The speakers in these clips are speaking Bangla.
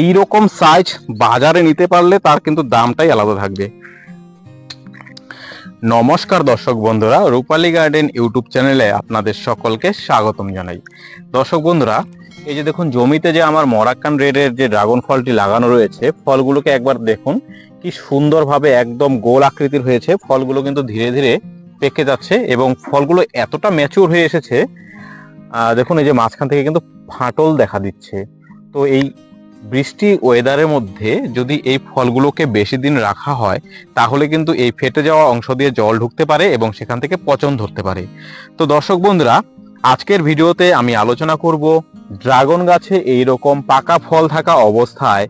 এই রকম সাইজ বাজারে নিতে পারলে তার কিন্তু দামটাই আলাদা থাকবে। নমস্কার দর্শক বন্ধুরা, রূপালী গার্ডেন ইউটিউব চ্যানেলে আপনাদের সকলকে স্বাগতম জানাই। দর্শক বন্ধুরা, এই যে দেখুন, জমিতে যে আমার মরাক্কান রেডের যে ড্রাগন ফলটি লাগানো রয়েছে, ফলগুলোকে একবার দেখুন, কি সুন্দরভাবে একদম গোল আকৃতির হয়েছে। ফলগুলো কিন্তু ধীরে ধীরে পেকে যাচ্ছে এবং ফলগুলো এতটা ম্যাচিউর হয়ে এসেছে দেখুন, এই যে মাঝখান থেকে কিন্তু ফাটল দেখা দিচ্ছে। তো এই বৃষ্টি ওয়েদারের মধ্যে যদি এই ফলগুলোকে বেশি দিন রাখা হয়, তাহলে কিন্তু এই ফেটে যাওয়া অংশ দিয়ে জল ঢুকতে পারে এবং সেখান থেকে পচন ধরতে পারে। তো দর্শক বন্ধুরা, আজকের ভিডিওতে আমি আলোচনা করব ড্রাগন গাছে এই রকম পাকা ফল থাকা অবস্থায়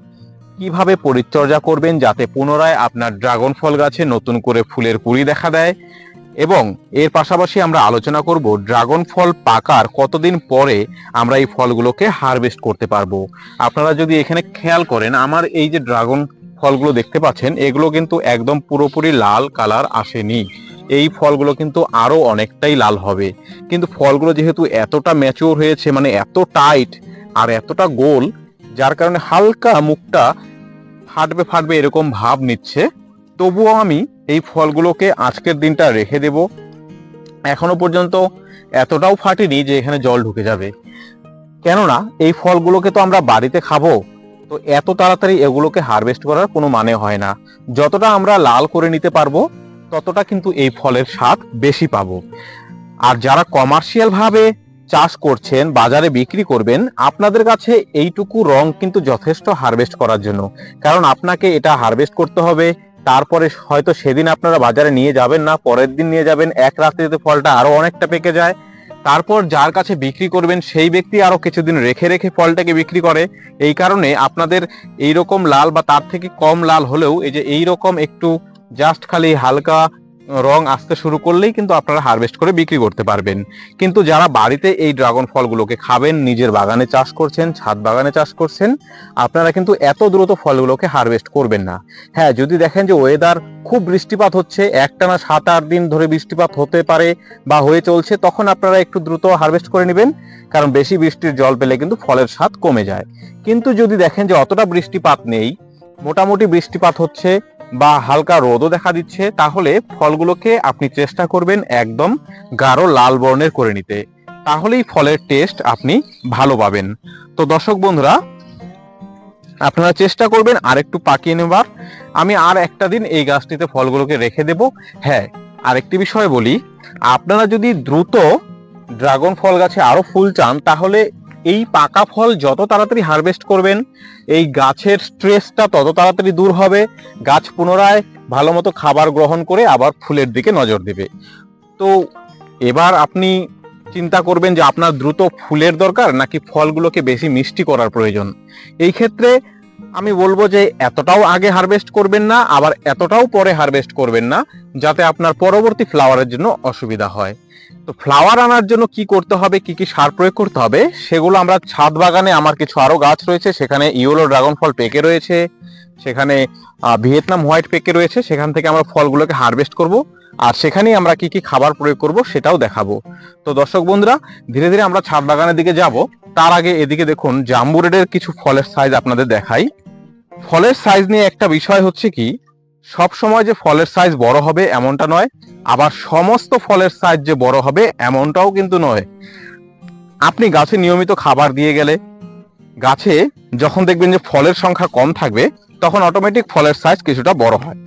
কীভাবে পরিচর্যা করবেন যাতে পুনরায় আপনার ড্রাগন ফল গাছে নতুন করে ফুলের কুড়ি দেখা দেয়। এবং এর পাশাপাশি আমরা আলোচনা করব ড্রাগন ফল পাকার কতদিন পরে আমরা এই ফলগুলোকে হারভেস্ট করতে পারব। আপনারা যদি এখানে খেয়াল করেন, আমার এই যে ড্রাগন ফলগুলো দেখতে পাচ্ছেন, এগুলো কিন্তু একদম পুরোপুরি লাল কালার আসেনি। এই ফলগুলো কিন্তু আরও অনেকটাই লাল হবে। কিন্তু ফলগুলো যেহেতু এতটা ম্যাচিওর হয়েছে মানে এত টাইট আর এতটা গোল, যার কারণে হালকা মুখটা ফাটবে ফাটবে এরকম ভাব নিচ্ছে। তবুও আমি এই ফলগুলোকে আজকের দিনটা রেখে দেব। এখনও পর্যন্ত এতটাও ফাটেনি যে এখানে জল ঢুকে যাবে। কেননা এই ফলগুলোকে তো আমরা বাড়িতে খাব, তো এত তাড়াতাড়ি এগুলোকে হারভেস্ট করার কোনো মানে হয় না। যতটা আমরা লাল করে নিতে পারব, ততটা কিন্তু এই ফলের স্বাদ বেশি পাবো। আর যারা কমার্শিয়াল ভাবে চাষ করছেন, বাজারে বিক্রি করবেন, আপনাদের কাছে এইটুকু রং কিন্তু যথেষ্ট হারভেস্ট করার জন্য। কারণ আপনাকে এটা হারভেস্ট করতে হবে তারপরে হয়তো সেদিন আপনারা বাজারে নিয়ে যাবেন না, পরের দিন নিয়ে যাবেন, এক রাত্রিতে ফলটা আরও অনেকটা পেকে যায়। তারপর যার কাছে বিক্রি করবেন, সেই ব্যক্তি আরও কিছুদিন রেখে রেখে ফলটাকে বিক্রি করে। এই কারণে আপনাদের এই রকম লাল বা তার থেকে কম লাল হলেও এই যে এই রকম একটু জাস্ট খালি হালকা রং আসতে শুরু করলেই কিন্তু আপনারা হারভেস্ট করে বিক্রি করতে পারবেন। কিন্তু যারা বাড়িতে এই ড্রাগন ফলগুলোকে খাবেন, নিজের বাগানে চাষ করছেন, ছাদ বাগানে চাষ করছেন, আপনারা কিন্তু এত দ্রুত ফলগুলোকে হারভেস্ট করবেন না। হ্যাঁ যদি দেখেন যে ওয়েদার খুব বৃষ্টিপাত হচ্ছে, একটানা সাত, আট দিন ধরে বৃষ্টিপাত হতে পারে বা হয়ে চলছে, তখন আপনারা একটু দ্রুত হারভেস্ট করে নেবেন, কারণ বেশি বৃষ্টির জল পেলে কিন্তু ফলের স্বাদ কমে যায়। কিন্তু যদি দেখেন যে অতটা বৃষ্টিপাত নেই, মোটামুটি বৃষ্টিপাত হচ্ছে বা হালকা রোদও দেখা দিচ্ছে, তাহলে ফলগুলোকে আপনি চেষ্টা করবেন একদম গাঢ় লাল বর্ণের করে নিতে। তাহলেই ফলের টেস্ট আপনি ভালো পাবেন। তো দর্শক বন্ধুরা, আপনারা চেষ্টা করবেন আর একটু পাকিয়ে নেবার। আমি আর একটা দিন এই গাছটিতে ফলগুলোকে রেখে দেব। হ্যাঁ আরেকটি বিষয় বলি, আপনারা যদি দ্রুত ড্রাগন ফল গাছে আরও ফুল চান, তাহলে এই পাকা ফল যত তাড়াতাড়ি হারভেস্ট করবেন, এই গাছের স্ট্রেসটা তত তাড়াতাড়ি দূর হবে, গাছ পুনরায় ভালো মতো খাবার গ্রহণ করে আবার ফুলের দিকে নজর দেবে। তো এবার আপনি চিন্তা করবেন যে আপনার দ্রুত ফুলের দরকার নাকি ফলগুলোকে বেশি মিষ্টি করার প্রয়োজন? এই ক্ষেত্রে আমি বলব যে এতটাও আগে হারভেস্ট করবেন না, আবার এতটাও পরে হারভেস্ট করবেন না, যাতে আপনার পরবর্তী ফ্লাওয়ারের জন্য অসুবিধা হয়। তো ফ্লাওয়ার আনার জন্য কি করতে হবে, কি কি সার প্রয়োগ করতে হবে, সেগুলো আমরা ছাদ বাগানে আমার কিছু আরও গাছ রয়েছে, সেখানে ইয়েলো ড্রাগন ফল পেকে রয়েছে, সেখানে ভিয়েতনাম হোয়াইট পেকে রয়েছে, সেখান থেকে আমরা ফলগুলোকে হারভেস্ট করব, আর সেখানেই আমরা কি কি খাবার প্রয়োগ করব সেটাও দেখাবো। তো দর্শক বন্ধুরা, ধীরে ধীরে আমরা ছাদ বাগানের দিকে যাব, তার আগে এদিকে দেখুন জাম্বু রেডের কিছু ফলের সাইজ আপনাদের দেখাই। ফলের সাইজ নিয়ে একটা বিষয় হচ্ছে কি সব সময় যে ফলের সাইজ বড় হবে এমনটা নয়, আবার সমস্ত ফলের সাইজ যে বড় হবে এমনটাও কিন্তু নয়। আপনি গাছে নিয়মিত খাবার দিয়ে গেলে, গাছে যখন দেখবেন যে ফলের সংখ্যা কম থাকবে, তখন অটোমেটিক ফলের সাইজ কিছুটা বড় হয়।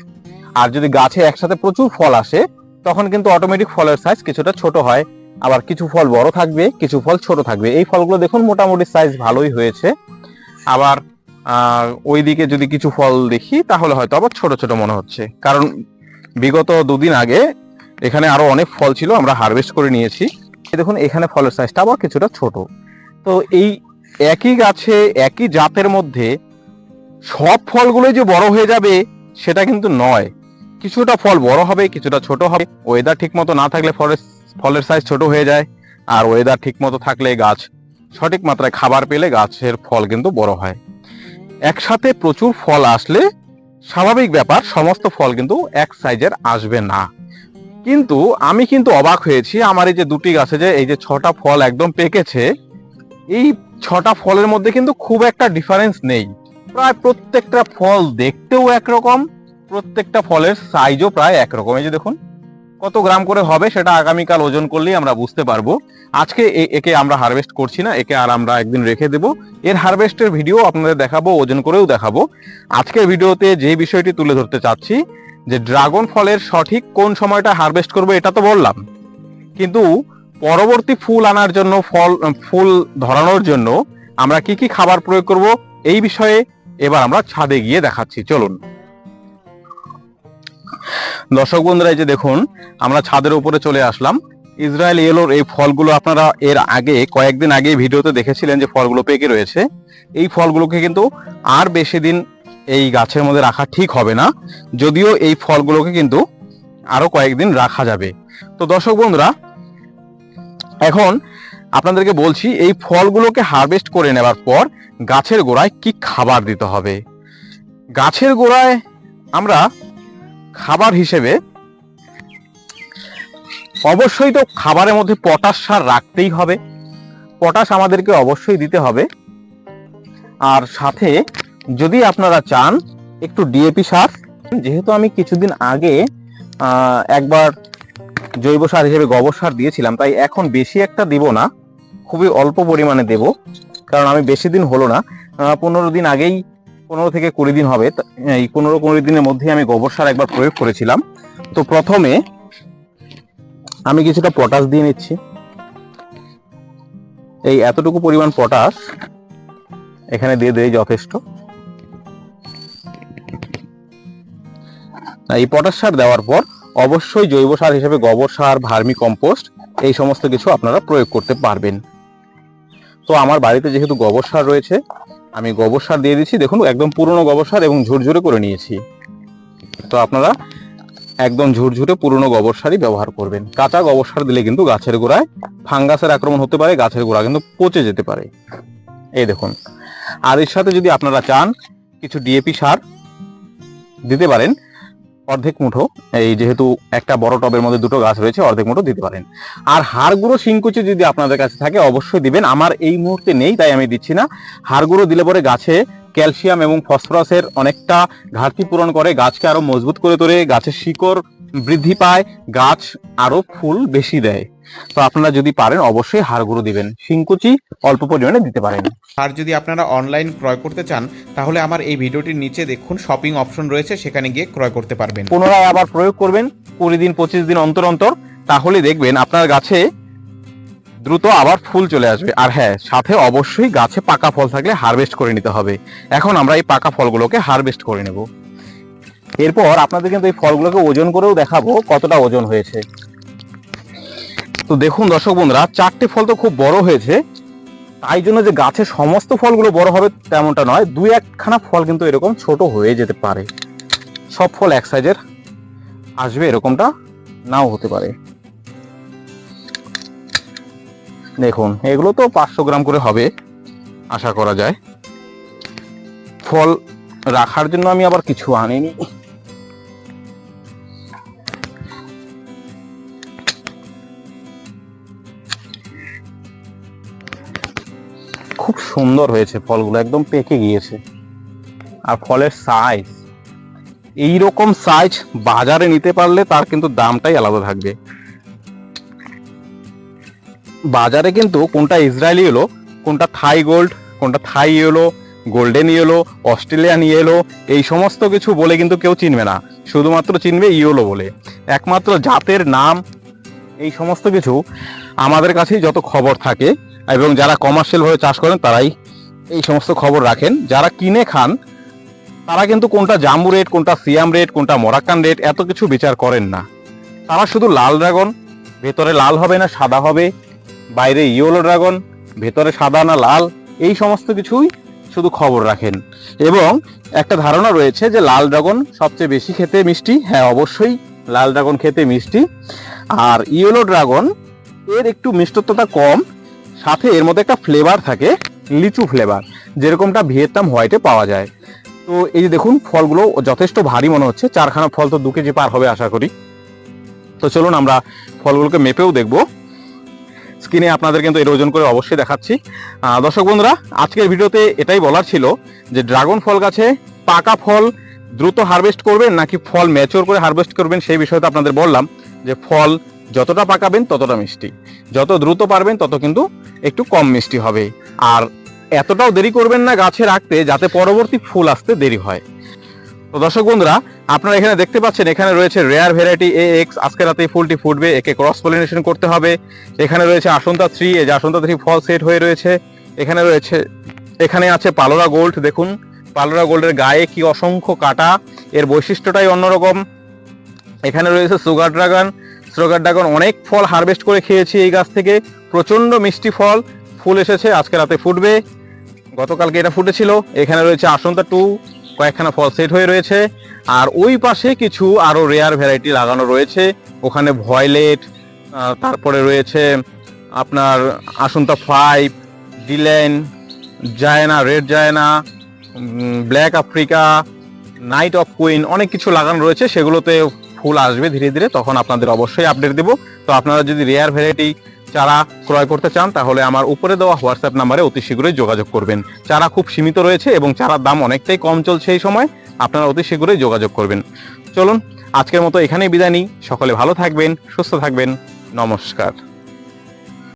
আর যদি গাছে একসাথে প্রচুর ফল আসে, তখন কিন্তু অটোমেটিক ফলের সাইজ কিছুটা ছোট হয়। আবার কিছু ফল বড় থাকবে, কিছু ফল ছোট থাকবে। এই ফলগুলো দেখুন মোটামুটি সাইজ ভালোই হয়েছে। আবার আহ, ওইদিকে যদি কিছু ফল দেখি তাহলে হয়তো আবার ছোট ছোট মনে হচ্ছে। কারণ বিগত দুদিন আগে এখানে আরও অনেক ফল ছিল আমরা হারভেস্ট করে নিয়েছি। দেখুন এখানে ফলের সাইজটা আবার কিছুটা ছোট। তো এই একই গাছে একই জাতের মধ্যে সব ফলগুলো যে বড় হয়ে যাবে সেটা কিন্তু নয়। কিছুটা ফল বড় হবে কিছুটা ছোট হবে। ওয়েদার ঠিক মতো না থাকলে ফলের ফলের সাইজ ছোট হয়ে যায়। আর ওয়েদার ঠিক মতো থাকলে গাছ সঠিক মাত্রায় খাবার পেলে গাছের ফল কিন্তু বড় হয়। একসাথে প্রচুর ফল আসলে স্বাভাবিক ব্যাপার, সমস্ত ফল কিন্তু এক সাইজের আসবে না। কিন্তু আমি কিন্তু অবাক হয়েছি, আমার এই যে দুটি গাছে যে এই যে ছটা ফল একদম পেকেছে, এই ছটা ফলের মধ্যে কিন্তু খুব একটা ডিফারেন্স নেই। প্রায় প্রত্যেকটা ফল দেখতেও একরকম, প্রত্যেকটা ফলের সাইজও প্রায় একরকম। এই যে দেখুন কত গ্রাম করে হবে সেটা আগামীকাল ওজন করলেই আমরা বুঝতে পারব। আজকে একে আমরা হারভেস্ট করছি না, একে আর আমরা একদিন রেখে দেব। এর হারভেস্টের ভিডিও আপনাদের দেখাবো, ওজন করেও দেখাবো। আজকের ভিডিওতে যে বিষয়টি তুলে ধরতে চাচ্ছি, যে ড্রাগন ফলের সঠিক কোন সময়টা হারভেস্ট করব এটা তো বললাম। কিন্তু পরবর্তী ফুল আনার জন্য, ফল, ফুল ধরানোর জন্য আমরা কি কি খাবার প্রয়োগ করব, এই বিষয়ে এবার আমরা ছাদে গিয়ে দেখাচ্ছি। চলুন। দর্শক বন্ধুরা, এই যে দেখুন, আমরা ছাদের উপরে চলে আসলাম। ইসরায়েল ইয়েলোর এই ফলগুলো আপনারা এর আগে, কয়েকদিন আগে ভিডিওতে দেখেছিলেন যে ফলগুলো পেকে রয়েছে। এই ফলগুলোকে কিন্তু আর বেশি দিন এই গাছের মধ্যে রাখা ঠিক হবে না। যদিও এই ফলগুলোকে কিন্তু আরও কয়েকদিন রাখা যাবে। তো দর্শক বন্ধুরা, এখন আপনাদেরকে বলছি, এই ফলগুলোকে হারভেস্ট করে নেবার পর গাছের গোড়ায় কি খাবার দিতে হবে? গাছের গোড়ায় আমরা খাবার হিসেবে অবশ্যই তো খাবারের মধ্যে পটাশ সার রাখতেই হবে। পটাশ আমাদেরকে অবশ্যই দিতে হবে। আর সাথে যদি আপনারা চান একটু ডিএপি সার, যেহেতু আমি কিছুদিন আগে একবার জৈব সার হিসেবে গোবর সার দিয়েছিলাম, তাই এখন বেশি একটা দিব না। খুবই অল্প পরিমাণে দেব, কারণ আমি বেশি দিন হলো না। পনেরো দিন আগেই পনেরো থেকে কুড়ি দিন হবে। এই পনেরো কুড়ি দিনের মধ্যেই আমি গোবর সার একবার প্রয়োগ করেছিলাম। তো প্রথমে আমি কিছুটা পটাশ দিয়ে নিচ্ছি। এই এতটুকু পরিমাণ পটাশ এখানে দিয়ে দেয় যথেষ্ট। এই পটাশ সার দেওয়ার পর অবশ্যই জৈব সার হিসেবে গোবর সার, ভার্মি কম্পোস্ট এই সমস্ত কিছু আপনারা প্রয়োগ করতে পারবেন। তো আমার বাড়িতে যেহেতু গোবর সার রয়েছে আমি গোবর সার দিয়ে দিচ্ছি। দেখুন, একদম পুরনো গোবর সার এবং ঝুরঝুরে করে নিয়েছি। তো আপনারা একদম ঝুরঝুরে পুরনো গোবর সারই ব্যবহার করবেন। কাঁচা গোবর সার দিলে কিন্তু গাছের গোড়ায় ফাঙ্গাসের আক্রমণ হতে পারে, গাছের গোড়া কিন্তু পচে যেতে পারে। এই দেখুন, আর এর সাথে যদি আপনারা চান, কিছু ডিএপি সার দিতে পারেন। অর্ধেক মুঠো, এই যেহেতু একটা বড় টবের মধ্যে দুটো গাছ রয়েছে, অর্ধেক মুঠো দিতে পারেন। আর হাড়গুঁড়ো শিংকুচি যদি আপনাদের কাছে থাকে, অবশ্যই দিবেন। আমার এই মুহূর্তে নেই, তাই আমি দিচ্ছি না। হাড়গুঁড়ো দিলে পরে গাছে ক্যালসিয়াম এবং ফসফরাসের অনেকটা ঘাটতি পূরণ করে, গাছকে আরও মজবুত করে তোলে, গাছের শিকড় বৃদ্ধি পায় গাছ আরও ফুল বেশি দেয়। তো আপনারা যদি পারেন অবশ্যই হাড় গুঁড়ো দিবেন। শিংকুচি অল্প পরিমাণে দিতে পারেন। আর যদি আপনারা অনলাইন ক্রয় করতে চান তাহলে আমার এই ভিডিওটির নিচে দেখুন শপিং অপশন রয়েছে সেখানে গিয়ে ক্রয় করতে পারবেন। পুনরায় আবার প্রয়োগ করবেন কুড়ি দিন পঁচিশ দিন অন্তর অন্তর। তাহলে দেখবেন আপনার গাছে দ্রুত আবার ফুল চলে আসবে। আর হ্যাঁ সাথে অবশ্যই গাছে পাকা ফল থাকলে হারভেস্ট করে নিতে হবে। এখন আমরা এই পাকা ফলগুলোকে হারভেস্ট করে নেব। এরপর আপনাদের কিন্তু এই ফলগুলোকে ওজন করেও দেখাবো কতটা ওজন হয়েছে। তো দেখুন দর্শক বন্ধুরা, চারটে ফল তো খুব বড় হয়েছে। তাই জন্য যে গাছের সমস্ত ফলগুলো বড় হবে তেমনটা নয়, দুই একখানা ফল কিন্তু এরকম ছোট হয়ে যেতে পারে। সব ফল এক সাইজের আসবে এরকমটা নাও হতে পারে। দেখুন, এগুলো তো পাঁচশো গ্রাম করে হবে, আশা করা যায়। ফল রাখার জন্য আমি আবার কিছু আনিনি। খুব সুন্দর হয়েছে ফলগুলো, একদম পেকে গিয়েছে। আর ফলের সাইজ এই রকম সাইজ বাজারে নিতে পারলে তার কিন্তু দামটাই আলাদা থাকবে। বাজারে কিন্তু কোনটা ইসরায়েলি এলো, কোনটা থাই গোল্ড, কোনটা Thai yellow golden yellow, Australian yellow, এই সমস্ত কিছু বলে কিন্তু কেউ চিনবে না। শুধুমাত্র চিনবে ইয়েলো বলে। একমাত্র জাতের নাম, এই সমস্ত কিছু আমাদের কাছেই যত খবর থাকে এবং যারা কমার্শিয়ালভাবে চাষ করেন তারাই এই সমস্ত খবর রাখেন। যারা কিনে খান, তারা কিন্তু কোনটা জাম্বু রেট কোনটা সিয়াম রেট কোনটা মরাক্কান রেট এত কিছু বিচার করেন না। তারা শুধু লাল ড্রাগন, ভেতরে লাল হবে না, সাদা হবে। বাইরে ইয়েলো ড্রাগন, ভেতরে সাদা না লাল, এই সমস্ত কিছুই শুধু খবর রাখেন। এবং একটা ধারণা রয়েছে যে লাল ড্রাগন সবচেয়ে বেশি খেতে মিষ্টি। হ্যাঁ অবশ্যই লাল ড্রাগন খেতে মিষ্টি। আর ইয়েলো ড্রাগন, এর একটু মিষ্টত্বতা কম, সাথে এর মধ্যে একটা ফ্লেভার থাকে, লিচু ফ্লেভার যেরকমটা ভিয়েতনাম হোয়াইটে পাওয়া যায়। তো এই যে দেখুন, ফলগুলো যথেষ্ট ভারী মনে হচ্ছে, চারখানা ফল তো দু কেজি পার হবে আশা করি। তো চলুন আমরা ফলগুলোকে মেপেও দেখব। স্ক্রিনে আপনাদের কিন্তু এর ওজন করে অবশ্যই দেখাচ্ছি। দর্শক বন্ধুরা, আজকের ভিডিওতে এটাই বলার ছিল যে ড্রাগন ফল গাছে পাকা ফল দ্রুত হারভেস্ট করবেন নাকি ফল ম্যাচিওর করে হারভেস্ট করবেন সেই বিষয়টা আপনাদের বললাম যে ফল যতটা পাকাবেন ততটা মিষ্টি। যত দ্রুত পারবেন তত কিন্তু একটু কম মিষ্টি হবে। আর এতটাও দেরি করবেন না গাছে রাখতে যাতে পরবর্তী ফুল আসতে দেরি হয়। তো দর্শক বন্ধুরা, আপনারা এখানে দেখতে পাচ্ছেন, এখানে রয়েছে রেয়ার ভ্যারাইটি এ এক্স আজকে রাতে ফুলটি ফুটবে, একে ক্রস পলিনেশন করতে হবে। এখানে রয়েছে আসন্তা থ্রি এই যে আসন্তা থ্রি ফল সেট হয়ে রয়েছে। এখানে রয়েছে, এখানে আছে পালোরা গোল্ড দেখুন। পালোরা গোল্ডের গায়ে কি অসংখ্য কাটা, এর বৈশিষ্ট্যটাই অন্যরকম। এখানে রয়েছে সুগার ড্রাগন সুগার ড্রাগন অনেক ফল হারভেস্ট করে খেয়েছি এই গাছ থেকে প্রচণ্ড মিষ্টি ফল, ফুল এসেছে, আজকে রাতে ফুটবে। গতকালকে এটা ফুটেছিল। এখানে রয়েছে আসন্তা টু কয়েকখানা ফল সেট হয়ে রয়েছে। আর ওই পাশে কিছু আরও রেয়ার ভ্যারাইটি লাগানো রয়েছে। ওখানে ভয়লেট তারপরে রয়েছে আপনার আসন্তা five ডিলেন China red China black Africa night of queen অনেক কিছু লাগানো রয়েছে। সেগুলোতে ফুল আসবে ধীরে ধীরে। তখন আপনাদের অবশ্যই আপডেট দেবো। তো আপনারা যদি রেয়ার ভ্যারাইটি চারা ক্রয় করতে চান, তাহলে আমার উপরে দেওয়া হোয়াটসঅ্যাপ নাম্বারে অতি শীঘ্রই যোগাযোগ করবেন। চারা খুব সীমিত রয়েছে এবং চারার দাম অনেকটাই কম চলছে এই সময়। আপনারা অতি শীঘ্রই যোগাযোগ করবেন। চলুন, আজকের মতো এখানেই বিদায় নিই। সকলে ভালো থাকবেন, সুস্থ থাকবেন। নমস্কার।